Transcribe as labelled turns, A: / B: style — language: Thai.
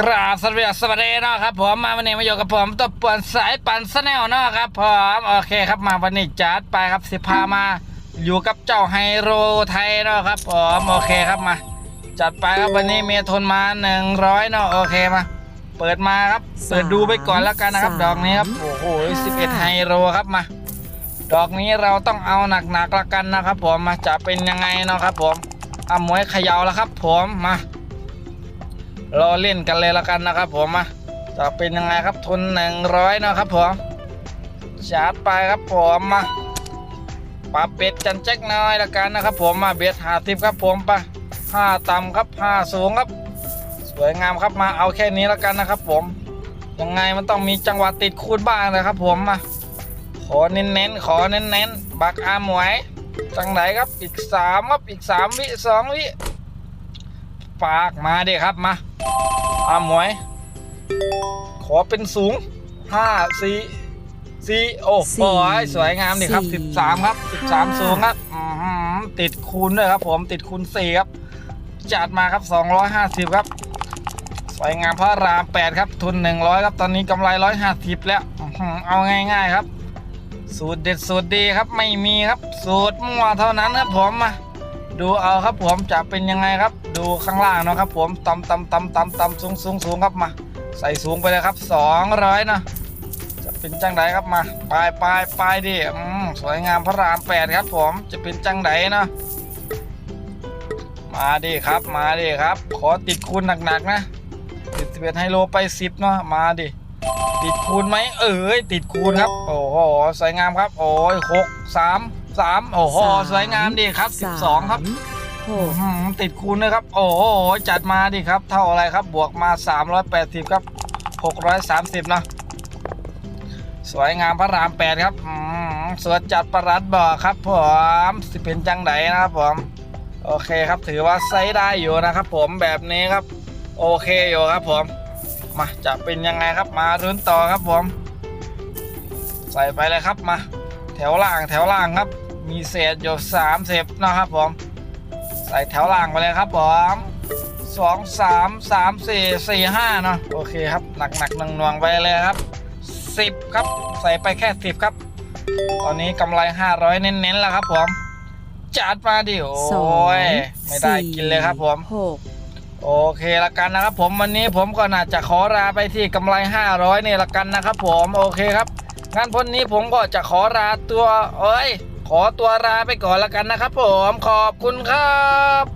A: กราบสวัสดีสวัสดีนะครับผมมาวันนี้มาอยู่กับผมตัวป่วนสายปั่นสแนลนะครับผมโอเคครับมาวันนี้จัดไปครับสิพามา อยู่กับเจ้าไฮโรไทยเนาะครับผมโอเคครับมา จัดไปครับวันนี้เมียทนมา100เนาะโอเคมาเปิดมาครับเปิดดูไปก่อนแล้วกันนะครับ ดอกนี้ครับโอ้โห11ไฮโรครับมา ดอกนี้เราต้องเอาหนักๆละกันนะครับ ผมมาจะเป็นยังไงเนาะครับ ผมเอาหมวยเขย่าแล้วครับ ผมมา รอเล่นกันเลยละกันนะครับผมมาจะเป็นยังไงครับทุน100เนาะครับผมจัดไปครับผมมาปลาเป็ดจันแจ็คน้อยละกันนะครับ ผมมาเบ็ดหาทิปครับผมไปห้าต่ำครับห้าสูงครับ สวยงามครับมาเอาแค่นี้ละกันนะครับ ผมยังไงมันต้องมีจังหวะติดคูดบ้างนะครับ ผมมาขอเน้นๆขอเน้นๆบักอาหมวยจังไหนครับอีกสามครับอีกสามวิสองวิ ฝากมาดิครับมาอาหมวย ขอเป็นสูงห้าสี่สี่โอ้โหสวยงามดิครับสิบสามครับสิบสามสูงครับอื้อหือติดคูณด้วยครับ ผมติดคูณสี่ครับ จัดมาครับสองร้อยห้าสิบครับ สวยงามพระรามแปดครับทุนหนึ่งร้อยครับตอนนี้กำไรร้อยห้าสิบแล้วอื้อหือเอาง่าย ๆครับ สูตรเด็ดสูตรดีครับไม่มีครับ สูตรมั่วเท่านั้นครับผมมา ดูเอาครับผมจะเป็นยังไงครับ ดูข้างล่างเนาะครับผมตำตำตำตำตำสูงสูงสูงครับมา ใส่สูงไปเลยครับสองร้อยนะจะเป็นจังไดครับมาปลายปลายปลายดิอืมสวยงามพระรามแปดครับผมจะเป็นจังไดนะมาดิครับมาดิครับ ขอติดคูณหนักๆนะติดสิบเอ็ดไฮโลไปสิบเนาะมาดิติดคูณไหมเอ้ยติดคูณครับ โอ้โหสวยงามครับ โอ้ยหกสามสามโอ้โหสวยงามดีครับสิบสองครับ
B: ห
A: อื้
B: ก
A: อหือติดคูณเลยครับ โอ้โหจัดมาดิครับ เท่าอะไรครับบวกมา 380 ครับ 630เนาะสวยงามพระรามแปดครับอืมสวยจัดประหลัดบอกครับผมสิเป็นจังไดนะครับผม โอเคครับถือว่าใช้ได้อยู่นะครับ ผมแบบนี้ครับ โอเคอยู่ครับผม มาจะเป็นยังไงครับมารุ้นต่อครับผม ใส่ไปเลยครับมา แถวล่างแถวล่างครับ มีเศษอยู่สามเศษนะครับผมใส่แถวล่างไปเลยครับผมสองสามสามสี่สี่ห้าเนาะโอเคครับหนักหนักหน่วงหน่วงๆไปเลยครับสิบครับ ใส่ไปแค่สิบครับ ตอนนี้กำไรห้าร้อยเน้นๆแล้วครับผมจัดมาดิโอ
B: สอง้
A: ยไม่ได้กินเลยครับผม
B: หก
A: โอเคละกันนะครับผมวันนี้ผมก็น่าจะขอลาไปที่กำไร 500นี่ละกันนะครับผมโอเคครับ งั้นพ้นนี้ผมก็จะขอลาตัวเอ้ย ขอตัวลาไปก่อนละกันนะครับผมขอบคุณครับ